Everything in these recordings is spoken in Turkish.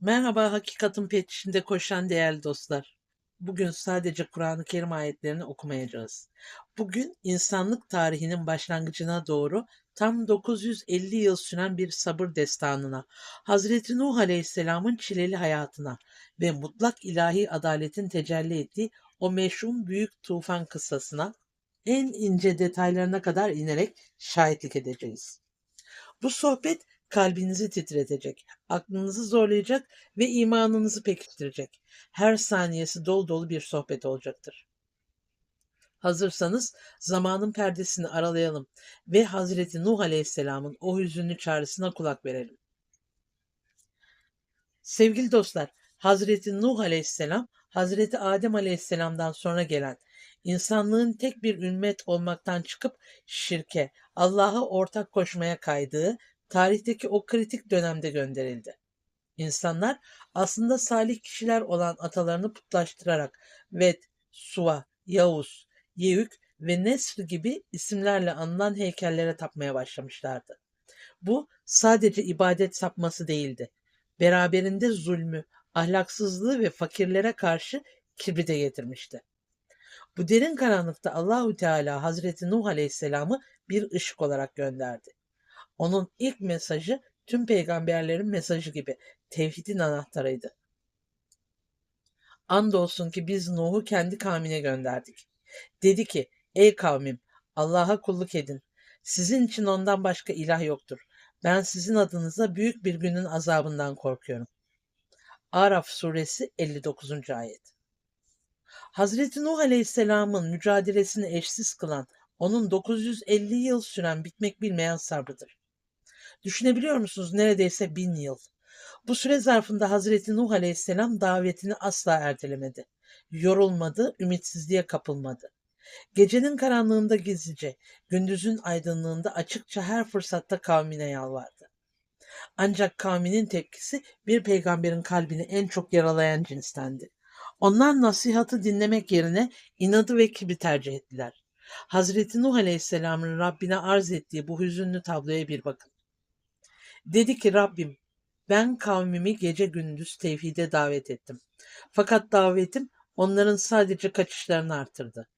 Merhaba, Hakikatin Peşinde Koşan değerli dostlar. Bugün sadece Kur'an-ı Kerim ayetlerini okumayacağız. Bugün insanlık tarihinin başlangıcına doğru tam 950 yıl süren bir sabır destanına, Hazreti Nuh Aleyhisselam'ın çileli hayatına ve mutlak ilahi adaletin tecelli ettiği o meşhum büyük tufan kıssasına en ince detaylarına kadar inerek şahitlik edeceğiz. Bu sohbet kalbinizi titretecek, aklınızı zorlayacak ve imanınızı pekiştirecek. Her saniyesi dolu dolu bir sohbet olacaktır. Hazırsanız zamanın perdesini aralayalım ve Hazreti Nuh Aleyhisselam'ın o hüzünlü çağrısına kulak verelim. Sevgili dostlar, Hazreti Nuh Aleyhisselam, Hazreti Adem Aleyhisselam'dan sonra gelen, insanlığın tek bir ümmet olmaktan çıkıp şirke, Allah'a ortak koşmaya kaydığı tarihteki o kritik dönemde gönderildi. İnsanlar aslında salih kişiler olan atalarını putlaştırarak Ved, Suva, Yavuz, Yeük ve Nesr gibi isimlerle anılan heykellere tapmaya başlamışlardı. Bu sadece ibadet sapması değildi. Beraberinde zulmü, ahlaksızlığı ve fakirlere karşı kibri de getirmişti. Bu derin karanlıkta Allahü Teala Hazreti Nuh Aleyhisselam'ı bir ışık olarak gönderdi. Onun ilk mesajı tüm peygamberlerin mesajı gibi tevhidin anahtarıydı. Andolsun ki biz Nuh'u kendi kavmine gönderdik. Dedi ki, ey kavmim Allah'a kulluk edin. Sizin için ondan başka ilah yoktur. Ben sizin adınıza büyük bir günün azabından korkuyorum. Araf suresi 59. ayet. Hazreti Nuh Aleyhisselam'ın mücadelesini eşsiz kılan, onun 950 yıl süren bitmek bilmeyen sabrıdır. Düşünebiliyor musunuz? Neredeyse bin yıl. Bu süre zarfında Hazreti Nuh Aleyhisselam davetini asla ertelemedi. Yorulmadı, ümitsizliğe kapılmadı. Gecenin karanlığında gizlice, gündüzün aydınlığında açıkça her fırsatta kavmine yalvardı. Ancak kavminin tepkisi bir peygamberin kalbini en çok yaralayan cinstendi. Onlar nasihatı dinlemek yerine inadı ve kibri tercih ettiler. Hazreti Nuh Aleyhisselam'ın Rabbine arz ettiği bu hüzünlü tabloya bir bakın. Dedi ki Rabbim ben kavmimi gece gündüz tevhide davet ettim. Fakat davetim onların sadece kaçışlarını artırdı.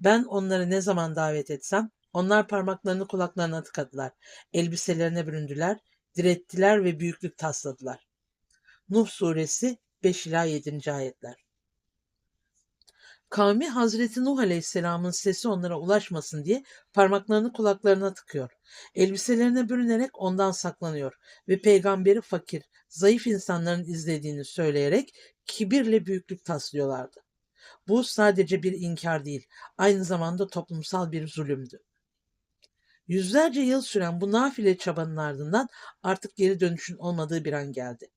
Ben onları ne zaman davet etsem onlar parmaklarını kulaklarına tıkadılar. Elbiselerine büründüler, direttiler ve büyüklük tasladılar. Nuh suresi 5 ila 7. ayetler. Kavmi Hazreti Nuh Aleyhisselam'ın sesi onlara ulaşmasın diye parmaklarını kulaklarına tıkıyor. Elbiselerine bürünerek ondan saklanıyor ve peygamberi fakir, zayıf insanların izlediğini söyleyerek kibirle büyüklük taslıyorlardı. Bu sadece bir inkar değil, aynı zamanda toplumsal bir zulümdü. Yüzlerce yıl süren bu nafile çabanın ardından artık geri dönüşün olmadığı bir an geldi.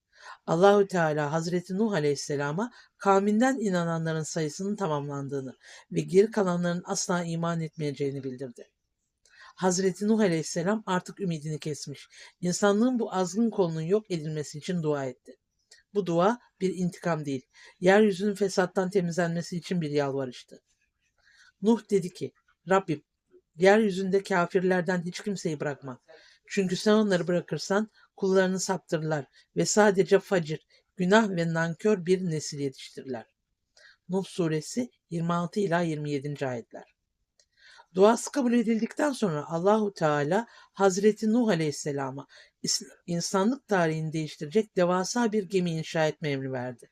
Allahü Teala Hazreti Nuh Aleyhisselam'a kavminden inananların sayısının tamamlandığını ve geri kalanların asla iman etmeyeceğini bildirdi. Hazreti Nuh Aleyhisselam artık ümidini kesmiş. İnsanlığın bu azgın kolunun yok edilmesi için dua etti. Bu dua bir intikam değil, yeryüzünün fesattan temizlenmesi için bir yalvarıştı. Nuh dedi ki, Rabbim, yeryüzünde kafirlerden hiç kimseyi bırakma. Çünkü sen onları bırakırsan kullarını saptırırlar ve sadece facir, günah ve nankör bir nesil yetiştirirler. Nuh suresi 26 ila 27. ayetler. Duası kabul edildikten sonra Allahu Teala Hazreti Nuh Aleyhisselam'a insanlık tarihini değiştirecek devasa bir gemi inşa etme emri verdi.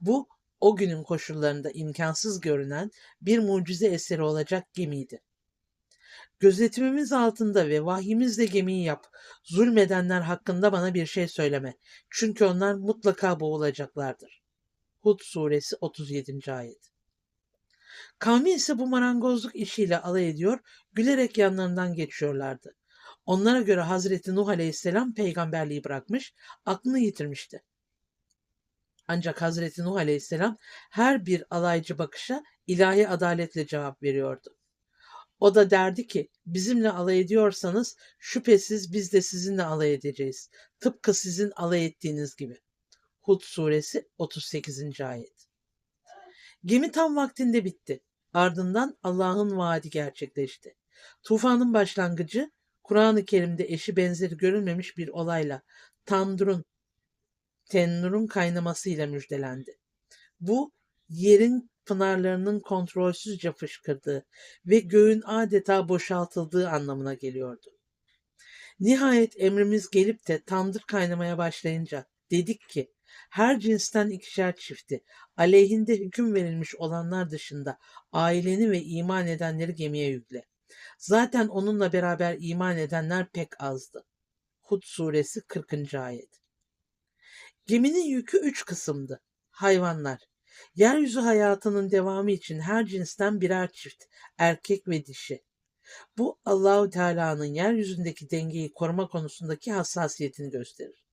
Bu o günün koşullarında imkansız görünen bir mucize eseri olacak gemiydi. Gözetimimiz altında ve vahyimizle gemiyi yap. Zulmedenler hakkında bana bir şey söyleme. Çünkü onlar mutlaka boğulacaklardır. Hud suresi 37. ayet. Kavmi ise bu marangozluk işiyle alay ediyor, gülerek yanlarından geçiyorlardı. Onlara göre Hazreti Nuh Aleyhisselam peygamberliği bırakmış, aklını yitirmişti. Ancak Hazreti Nuh Aleyhisselam her bir alaycı bakışa ilahi adaletle cevap veriyordu. O da derdi ki bizimle alay ediyorsanız şüphesiz biz de sizinle alay edeceğiz. Tıpkı sizin alay ettiğiniz gibi. Hud suresi 38. ayet. Gemi tam vaktinde bitti. Ardından Allah'ın vaadi gerçekleşti. Tufanın başlangıcı Kur'an-ı Kerim'de eşi benzeri görülmemiş bir olayla Tandur'un tennurun kaynamasıyla müjdelendi. Bu yerin pınarlarının kontrolsüzce fışkırdığı ve göğün adeta boşaltıldığı anlamına geliyordu. Nihayet emrimiz gelip de tandır kaynamaya başlayınca dedik ki her cinsten ikişer çifti aleyhinde hüküm verilmiş olanlar dışında aileni ve iman edenleri gemiye yükle. Zaten onunla beraber iman edenler pek azdı. Hud suresi 40. ayet. Geminin yükü üç kısımdı. Hayvanlar. Yeryüzü hayatının devamı için her cinsten birer çift, erkek ve dişi. Bu Allahu Teala'nın yeryüzündeki dengeyi koruma konusundaki hassasiyetini gösterir.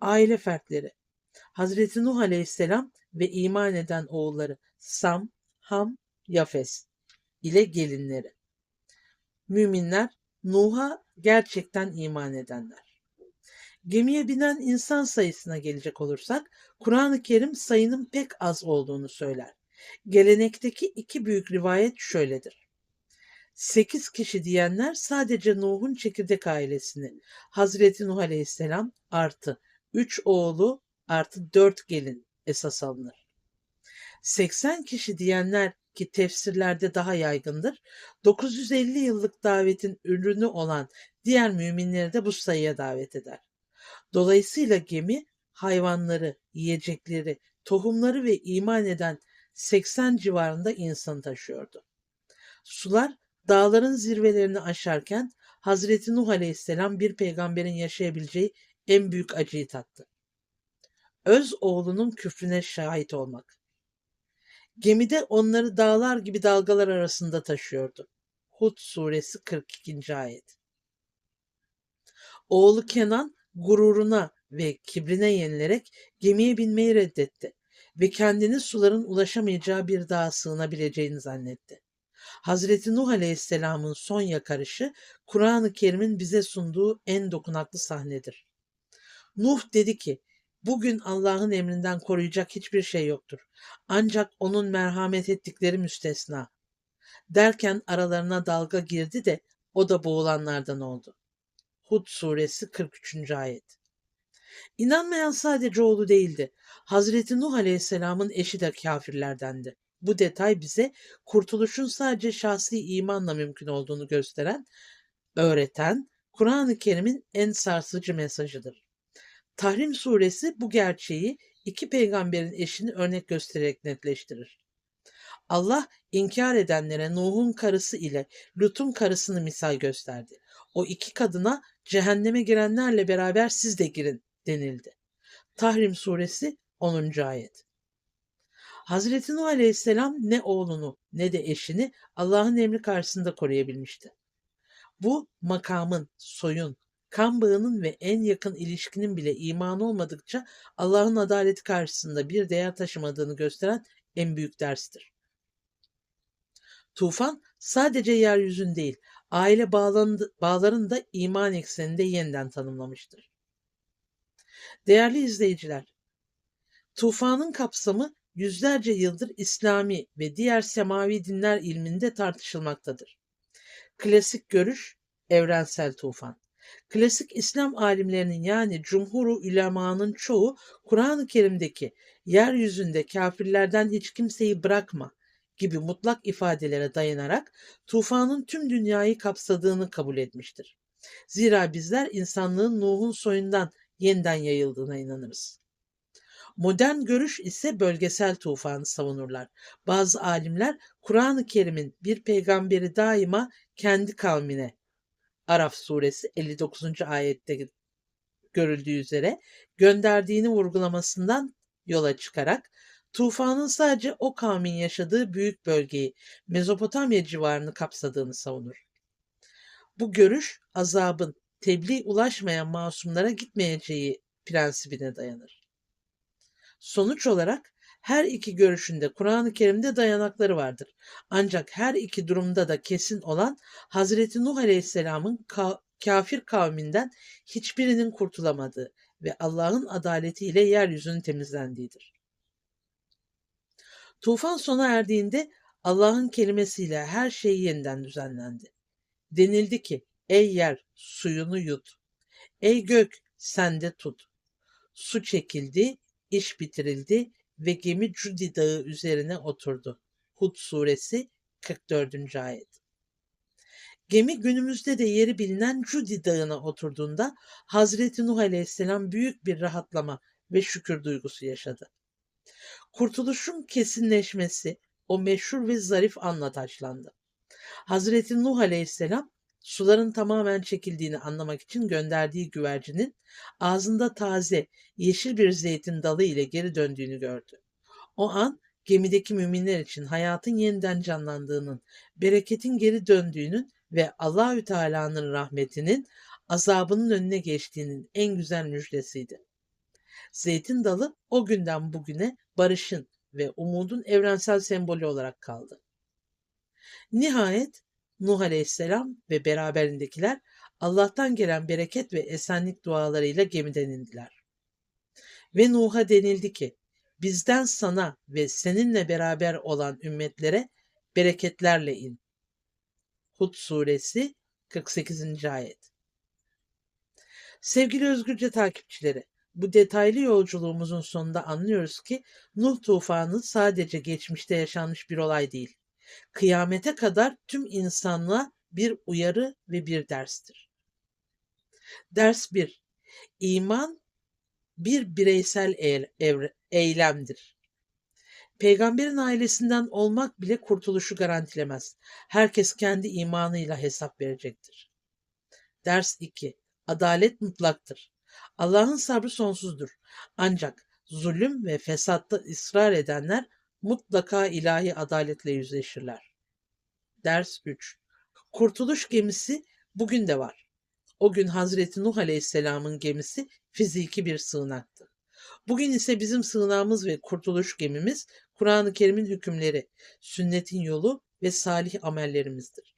Aile fertleri. Hazreti Nuh Aleyhisselam ve iman eden oğulları Sam, Ham, Yafes ile gelinleri. Müminler Nuh'a gerçekten iman edenler. Gemiye binen insan sayısına gelecek olursak Kur'an-ı Kerim sayının pek az olduğunu söyler. Gelenekteki iki büyük rivayet şöyledir. Sekiz kişi diyenler sadece Nuh'un çekirdek ailesini, Hazreti Nuh Aleyhisselam artı üç oğlu artı dört gelin esas alınır. 80 kişi diyenler ki tefsirlerde daha yaygındır, 950 yıllık davetin ürünü olan diğer müminleri de bu sayıya davet eder. Dolayısıyla gemi hayvanları, yiyecekleri, tohumları ve iman eden 80 civarında insan taşıyordu. Sular dağların zirvelerini aşarken Hazreti Nuh Aleyhisselam bir peygamberin yaşayabileceği en büyük acıyı tattı. Öz oğlunun küfrüne şahit olmak. Gemide onları dağlar gibi dalgalar arasında taşıyordu. Hud suresi 42. ayet. Oğlu Kenan gururuna ve kibrine yenilerek gemiye binmeyi reddetti ve kendini suların ulaşamayacağı bir dağa sığınabileceğini zannetti. Hazreti Nuh Aleyhisselam'ın son yakarışı Kur'an-ı Kerim'in bize sunduğu en dokunaklı sahnedir. Nuh dedi ki, bugün Allah'ın emrinden koruyacak hiçbir şey yoktur. Ancak onun merhamet ettikleri müstesna. Derken aralarına dalga girdi de o da boğulanlardan oldu. Hud suresi 43. ayet. İnanmayan sadece oğlu değildi. Hazreti Nuh Aleyhisselam'ın eşi de kafirlerdendi. Bu detay bize kurtuluşun sadece şahsi imanla mümkün olduğunu gösteren, öğreten Kur'an-ı Kerim'in en sarsıcı mesajıdır. Tahrim suresi bu gerçeği iki peygamberin eşini örnek göstererek netleştirir. Allah inkar edenlere Nuh'un karısı ile Lut'un karısını misal gösterdi. O iki kadına cehenneme girenlerle beraber siz de girin denildi. Tahrim suresi 10. ayet. Hazreti Nuh Aleyhisselam ne oğlunu ne de eşini Allah'ın emri karşısında koruyabilmişti. Bu makamın, soyun, kan bağının ve en yakın ilişkinin bile iman olmadıkça Allah'ın adaleti karşısında bir değer taşımadığını gösteren en büyük derstir. Tufan sadece yeryüzün değil, aile bağlarını da iman ekseninde yeniden tanımlamıştır. Değerli izleyiciler, tufanın kapsamı yüzlerce yıldır İslami ve diğer semavi dinler ilminde tartışılmaktadır. Klasik görüş evrensel tufan. Klasik İslam alimlerinin yani cumhuru ulemanın çoğu Kur'an-ı Kerim'deki yeryüzünde kafirlerden hiç kimseyi bırakma gibi mutlak ifadelere dayanarak tufanın tüm dünyayı kapsadığını kabul etmiştir. Zira bizler insanlığın Nuh'un soyundan yeniden yayıldığına inanırız. Modern görüş ise bölgesel tufanı savunurlar. Bazı alimler Kur'an-ı Kerim'in bir peygamberi daima kendi kavmine Araf suresi 59. ayette görüldüğü üzere gönderdiğini vurgulamasından yola çıkarak tufanın sadece o kavmin yaşadığı büyük bölgeyi Mezopotamya civarını kapsadığını savunur. Bu görüş azabın tebliğ ulaşmayan masumlara gitmeyeceği prensibine dayanır. Sonuç olarak her iki görüşünde Kur'an-ı Kerim'de dayanakları vardır. Ancak her iki durumda da kesin olan Hazreti Nuh Aleyhisselam'ın ka- kafir kavminden hiçbirinin kurtulamadığı ve Allah'ın adaletiyle yeryüzünün temizlendiğidir. Tufan sona erdiğinde Allah'ın kelimesiyle her şey yeniden düzenlendi. Denildi ki, ey yer suyunu yut, ey gök sende tut. Su çekildi, iş bitirildi ve gemi Cudi Dağı üzerine oturdu. Hud suresi 44. ayet. Gemi günümüzde de yeri bilinen Cudi Dağı'na oturduğunda Hazreti Nuh Aleyhisselam büyük bir rahatlama ve şükür duygusu yaşadı. Kurtuluşun kesinleşmesi o meşhur ve zarif anla taşlandı. Hazreti Nuh Aleyhisselam suların tamamen çekildiğini anlamak için gönderdiği güvercinin ağzında taze yeşil bir zeytin dalı ile geri döndüğünü gördü. O an gemideki müminler için hayatın yeniden canlandığının, bereketin geri döndüğünün ve Allahü Teala'nın rahmetinin azabının önüne geçtiğinin en güzel müjdesiydi. Zeytin dalı o günden bugüne barışın ve umudun evrensel sembolü olarak kaldı. Nihayet Nuh Aleyhisselam ve beraberindekiler Allah'tan gelen bereket ve esenlik dualarıyla gemiden indiler. Ve Nuh'a denildi ki, bizden sana ve seninle beraber olan ümmetlere bereketlerle in. Hud suresi 48. ayet. Sevgili özgürce takipçileri, bu detaylı yolculuğumuzun sonunda anlıyoruz ki Nuh tufanı sadece geçmişte yaşanmış bir olay değil. Kıyamete kadar tüm insanlığa bir uyarı ve bir derstir. Ders 1. İman bir bireysel eylemdir. Peygamberin ailesinden olmak bile kurtuluşu garantilemez. Herkes kendi imanıyla hesap verecektir. Ders 2. Adalet mutlaktır. Allah'ın sabrı sonsuzdur. Ancak zulüm ve fesatta ısrar edenler mutlaka ilahi adaletle yüzleşirler. Ders 3. Kurtuluş gemisi bugün de var. O gün Hazreti Nuh Aleyhisselam'ın gemisi fiziki bir sığınaktı. Bugün ise bizim sığınağımız ve kurtuluş gemimiz Kur'an-ı Kerim'in hükümleri, sünnetin yolu ve salih amellerimizdir.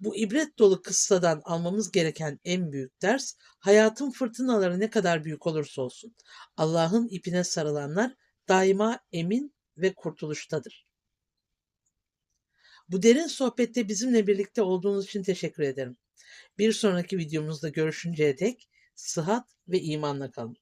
Bu ibret dolu kıssadan almamız gereken en büyük ders, hayatın fırtınaları ne kadar büyük olursa olsun, Allah'ın ipine sarılanlar daima emin ve kurtuluştadır. Bu derin sohbette bizimle birlikte olduğunuz için teşekkür ederim. Bir sonraki videomuzda görüşünceye dek sıhhat ve imanla kalın.